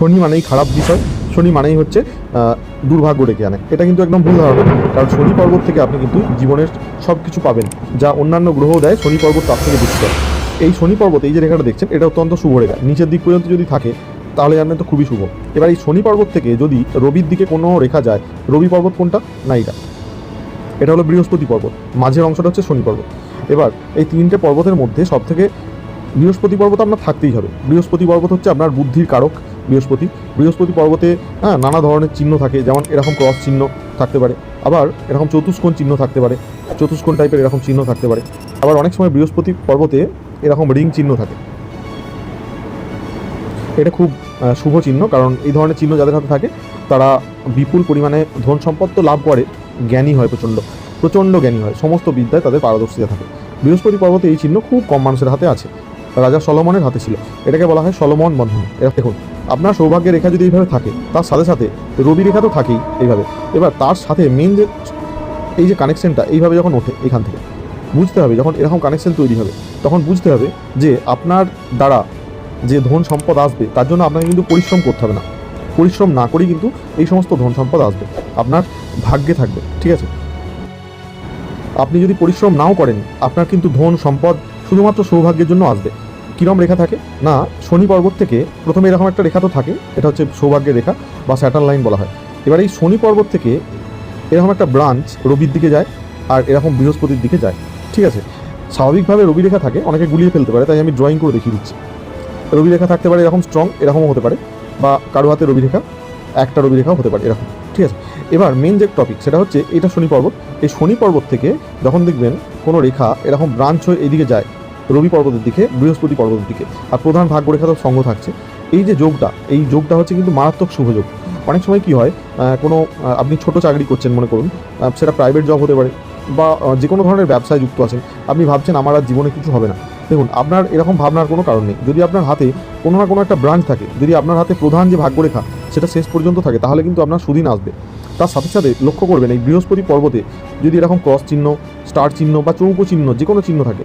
শনি মানেই খারাপ বিষয়, শনি মানেই হচ্ছে দুর্ভাগ্য ডেকে আনে। এটা কিন্তু একদম ভুল ধারণা। কারণ শনি পর্বত থেকে আপনি কিন্তু জীবনের সব কিছু পাবেন, যা অন্যান্য গ্রহ দেয়, শনি পর্বত তার থেকে বেশি এই শনি পর্বত, এই যে রেখাটা দেখছেন, এটা অত্যন্ত শুভ রেখা। নিচের দিক পর্যন্ত যদি থাকে, তাহলে জানবেন তো খুবই শুভ। এবার এই শনি পর্বত থেকে যদি রবির দিকে কোনো রেখা যায়, রবি পর্বত কোনটা? না এটা এটা হলো বৃহস্পতি পর্বত। মাঝের অংশটা হচ্ছে শনি পর্বত। এবার, এই তিনটে পর্বতের মধ্যে সব থেকে বৃহস্পতি পর্বত আপনার থাকতেই হবে। বৃহস্পতি পর্বত হচ্ছে আপনার বুদ্ধির কারক। বৃহস্পতি। বৃহস্পতি পর্বতে হ্যাঁ নানা ধরনের চিহ্ন থাকে, যেমন এরকম ক্রস চিহ্ন থাকতে পারে। আবার এরকম চতুষ্কোণ চিহ্ন থাকতে পারে। চতুষ্কোণ টাইপের এরকম চিহ্ন থাকতে পারে। আবার অনেক সময় বৃহস্পতি পর্বতে এরকম রিং চিহ্ন থাকে। এটা খুব শুভ চিহ্ন, কারণ এই ধরনের চিহ্ন যাদের হাতে থাকে, তারা বিপুল পরিমাণে ধন সম্পদ তো লাভ করে। জ্ঞানী হয় প্রচণ্ড। প্রচণ্ড জ্ঞানী হয়। সমস্ত বিদ্যায় তাদের পারদর্শিতা থাকে। বৃহস্পতি পর্বতে এই চিহ্ন খুব কম মানুষের হাতে আছে। রাজা সলমনের হাতে ছিল। এটাকে বলা হয় সলমন বন্ধন। দেখুন, আপনার সৌভাগ্যের রেখা যদি এইভাবে থাকে, তার সাথে সাথে রবি রেখা তো থাকেই এইভাবে। এবার তার সাথে মেন যে এই যে কানেকশনটা এইভাবে যখন ওঠে এখান থেকে, বুঝতে হবে যখন এরকম কানেকশন তৈরি হবে, তখন বুঝতে হবে যে আপনার দ্বারা যে ধন সম্পদ আসবে, তার জন্য আপনাকে কিন্তু পরিশ্রম করতে হবে না। পরিশ্রম না করেই কিন্তু এই সমস্ত ধন সম্পদ আসবে। আপনার ভাগ্যে থাকবে, ঠিক আছে? আপনি যদি পরিশ্রম নাও করেন, আপনার কিন্তু ধন সম্পদ শুধুমাত্র সৌভাগ্যের জন্য আসবে। কিরম রেখা থাকে? না, শনি পর্বত থেকে প্রথমে এরকম একটা রেখা তো থাকে, এটা হচ্ছে সৌভাগ্যের রেখা বা স্যাটার লাইন বলা হয়। এবার এই শনি পর্বত থেকে এরকম একটা ব্রাঞ্চ রবির দিকে যায় আর এরকম বৃহস্পতির দিকে যায়, ঠিক আছে? স্বাভাবিকভাবে রবি রেখা থাকে, অনেকে গুলিয়ে ফেলতে পারে, তাই আমি ড্রয়িং করে দেখিয়ে দিচ্ছি। রবি রেখা থাকতে পারে এরকম স্ট্রং এরকমও হতে পারে, বা কারও হাতে রবি রেখা, একটা রবি রেখাও হতে পারে এরকম, ঠিক আছে? এবার মেন যে টপিক সেটা হচ্ছে এটা শনি পর্বত। এই শনি পর্বত থেকে যখন দেখবেন কোনো রেখা এরকম ব্রাঞ্চ হয়ে এইদিকে যায় রবি পর্বতের দিকে, বৃহস্পতি পর্বতের দিকে। আর প্রধান ভাগ্য রেখা তো সঙ্গ থাকছে। এই যে যোগটা, এই যোগটা হচ্ছে কিন্তু মারাত্মক শুভ যোগ। অনেক সময় কি হয় কোনো আপনি ছোট চাকরি করছেন, মনে করুন সেটা প্রাইভেট জব হতে পারে বা যে কোনো ধরনের ব্যবসায় যুক্ত আছেন, আপনি ভাবছেন আমার আর জীবনে কিছু হবে না। দেখুন, আপনার এরকম ভাবনার কোনো কারণ নেই। যদি আপনার হাতে কোনো না কোনো একটা ব্রাঞ্চ থাকে, যদি আপনার হাতে প্রধান যে ভাগ্যরেখা, সেটা শেষ পর্যন্ত থাকে, তাহলে কিন্তু আপনার সুদিন আসবে। তার সাথে সাথে লক্ষ্য করবেন, এই বৃহস্পতি পর্বতে যদি এরকম ক্রস চিহ্ন স্টার চিহ্ন বা চৌকো চিহ্ন যে কোনো চিহ্ন থাকে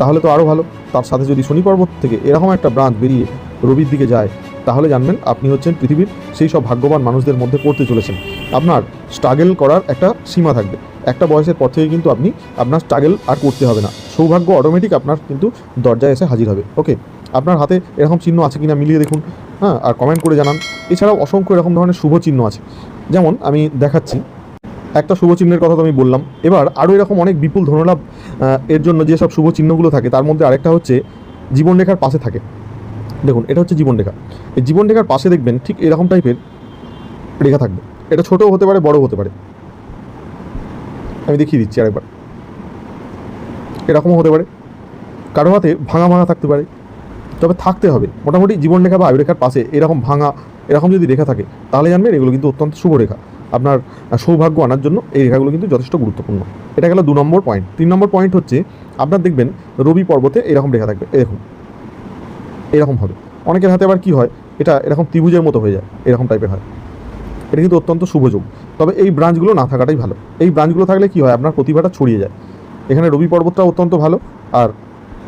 তাহলে তো আরও ভালো। তার সাথে যদি শনি পর্বত থেকে এরকম একটা ব্রাঞ্চ বেরিয়ে রবির দিকে যায়, তাহলে জানবেন আপনি হচ্ছেন পৃথিবীর সেই সব ভাগ্যবান মানুষদের মধ্যে পড়তে চলেছেন। আপনার স্ট্রাগল করার একটা সীমা থাকবে। একটা বয়সের পর থেকে কিন্তু আপনি আপনার স্ট্রাগল আর করতে হবে না। সৌভাগ্য অটোমেটিক আপনার কিন্তু দরজায় এসে হাজির হবে। ওকে আপনার হাতে এরকম চিহ্ন আছে কিনা মিলিয়ে দেখুন। হ্যাঁ আর কমেন্ট করে জানান। এছাড়াও অসংখ্য এরকম ধরনের শুভ চিহ্ন আছে। যেমন আমি দেখাচ্ছি একটা শুভ চিহ্নের কথা তো আমি বললাম। এবার আরও এরকম অনেক বিপুল ধনলাভ এর জন্য যেসব শুভ চিহ্নগুলো থাকে, তার মধ্যে আরেকটা হচ্ছে জীবনরেখার পাশে থাকে। দেখুন, এটা হচ্ছে জীবনরেখা। এই জীবনরেখার পাশে দেখবেন ঠিক এরকম টাইপের রেখা থাকবে। এটা ছোটও হতে পারে, বড়ও হতে পারে। আমি দেখিয়ে দিচ্ছি আরেকবার। এরকমও হতে পারে। কারও হাতে ভাঙা ভাঙা থাকতে পারে। তবে থাকতে হবে। মোটামুটি জীবনরেখা বা আয়ুরেখার পাশে এরকম ভাঙা, এরকম যদি রেখা থাকে, তাহলে জানবেন এগুলো কিন্তু অত্যন্ত শুভ রেখা। আপনার সৌভাগ্য আনার জন্য এই রেখাগুলো কিন্তু যথেষ্ট গুরুত্বপূর্ণ। এটা গেল দু নম্বর পয়েন্ট তিন নম্বর পয়েন্ট হচ্ছে, আপনার দেখবেন রবি পর্বতে এরকম রেখা থাকবে। দেখুন, এরকম হবে। অনেকের হাতে আবার কি হয়, এটা এরকম ত্রিভুজের মতো হয়ে যায়, এরকম টাইপের হয়। এটা কিন্তু অত্যন্ত শুভযোগ তবে এই ব্রাঞ্চগুলো না থাকাটাই ভালো। এই ব্রাঞ্চগুলো থাকলে কি হয়, আপনার প্রতিভাটা ছড়িয়ে যায়। এখানে রবি পর্বতটা অত্যন্ত ভালো, আর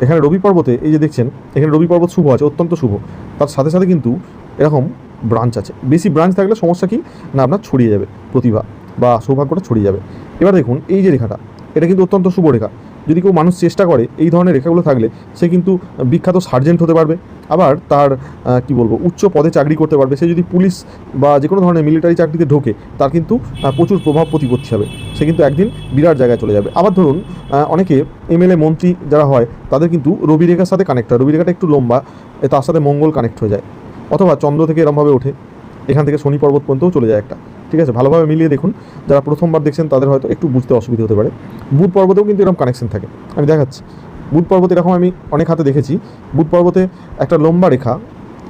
এখানে রবি পর্বতে এই যে দেখছেন, এখানে রবি পর্বত শুভ আছে, অত্যন্ত শুভ। তার সাথে সাথে কিন্তু এরকম ব্রাঞ্চ আছে। বেশি ব্রাঞ্চ থাকলে সমস্যা কি? না, আপনার ছড়িয়ে যাবে প্রতিভা বা সৌভাগ্যটা ছড়িয়ে যাবে। এবার দেখুন, এই যে রেখাটা, এটা কিন্তু অত্যন্ত শুভ রেখা। যদি কেউ মানুষ চেষ্টা করে এই ধরনের রেখাগুলো থাকলে, সে কিন্তু বিখ্যাত সার্জেন্ট হতে পারবে। আবার তার কি বলব, উচ্চ পদে চাকরি করতে পারবে। সে যদি পুলিশ বা যে কোনো ধরনের মিলিটারি চাকরিতে ঢোকে, তার কিন্তু প্রচুর প্রভাব প্রতিপত্তি হবে। সে কিন্তু একদিন বিরাট জায়গায় চলে যাবে। আবার ধরুন অনেকে এমএলএ মন্ত্রী যারা হয়, তাদের কিন্তু রবি রেখার সাথে কানেক্ট হয় রবি রেখাটা একটু লম্বা তার সাথে মঙ্গল কানেক্ট হয়ে যায়। অথবা চন্দ্র থেকে এরমভাবে ওঠে। এখান থেকে শনি পর্বত পর্যন্তও চলে যায় একটা। ঠিক আছে? ভালোভাবে মিলিয়ে দেখুন। যারা প্রথমবার দেখছেন, তাদের হয়তো একটু বুঝতে অসুবিধা হতে পারে। বুধ পর্বতেও কিন্তু এরকম কানেকশন থাকে। আমি দেখাচ্ছি। বুধ পর্বত এরকম আমি অনেক হাতে দেখেছি। বুধ পর্বতে একটা লম্বা রেখা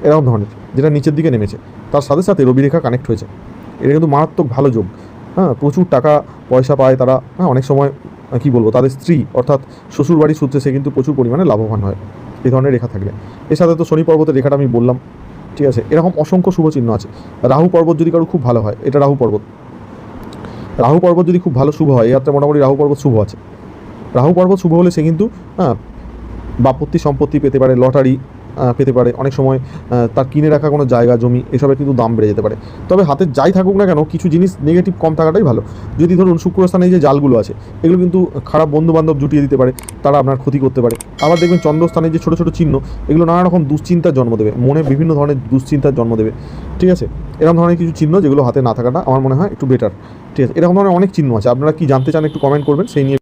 এরকম ধরনের, যেটা নিচের দিকে নেমেছে। তার সাথে সাথে রবি রেখা কানেক্ট হয়েছে। এটা কিন্তু মারাত্মক ভালো যোগ। হ্যাঁ প্রচুর টাকা পয়সা পায় তারা। হ্যাঁ অনেক সময় কী বলব, তাদের স্ত্রী, অর্থাৎ শ্বশুর বাড়ির সূত্রে সে কিন্তু প্রচুর পরিমাণে লাভবান হয়। এই ধরনের রেখা থাকলে। এর সাথে তো শনি পর্বতের রেখাটা আমি বললাম। ঠিক আছে? এরকম অসংখ্য শুভ চিহ্ন আছে। রাহু পর্বত যদি কারও খুব ভালো হয়, এটা রাহু পর্বত। রাহু পর্বত যদি খুব ভালো শুভ হয়, এই হাতে মোটামুটি রাহু পর্বত শুভ আছে। রাহু পর্বত শুভ হলে সে কিন্তু হ্যাঁ বাপত্তি সম্পত্তি পেতে পারে, লটারি পেতে পারে। অনেক সময় তার কিনে রাখা কোনো জায়গা, জমি, এসবের কিন্তু দাম বেড়ে যেতে পারে। তবে হাতে যাই থাকুক না কেন, কিছু জিনিস নেগেটিভ কম থাকাটাই ভালো। যদি ধরুন শুক্রস্থানে যে জালগুলো আছে, এগুলো কিন্তু খারাপ বন্ধু বান্ধব জুটিয়ে দিতে পারে, তারা আপনার ক্ষতি করতে পারে। আবার দেখবেন চন্দ্রস্থানে যে ছোটো ছোটো চিহ্ন, এগুলো নানা রকম দুশ্চিন্তার জন্ম দেবে। মনে বিভিন্ন ধরনের দুশ্চিন্তার জন্ম দেবে। ঠিক আছে? এরকম ধরনের কিছু চিহ্ন যেগুলো হাতে না থাকাটা আমার মনে হয় একটু বেটার ঠিক আছে? এরকম ধরনের অনেক চিহ্ন আছে। আপনারা কি জানতে চান একটু কমেন্ট করবেন, সেই নিয়ে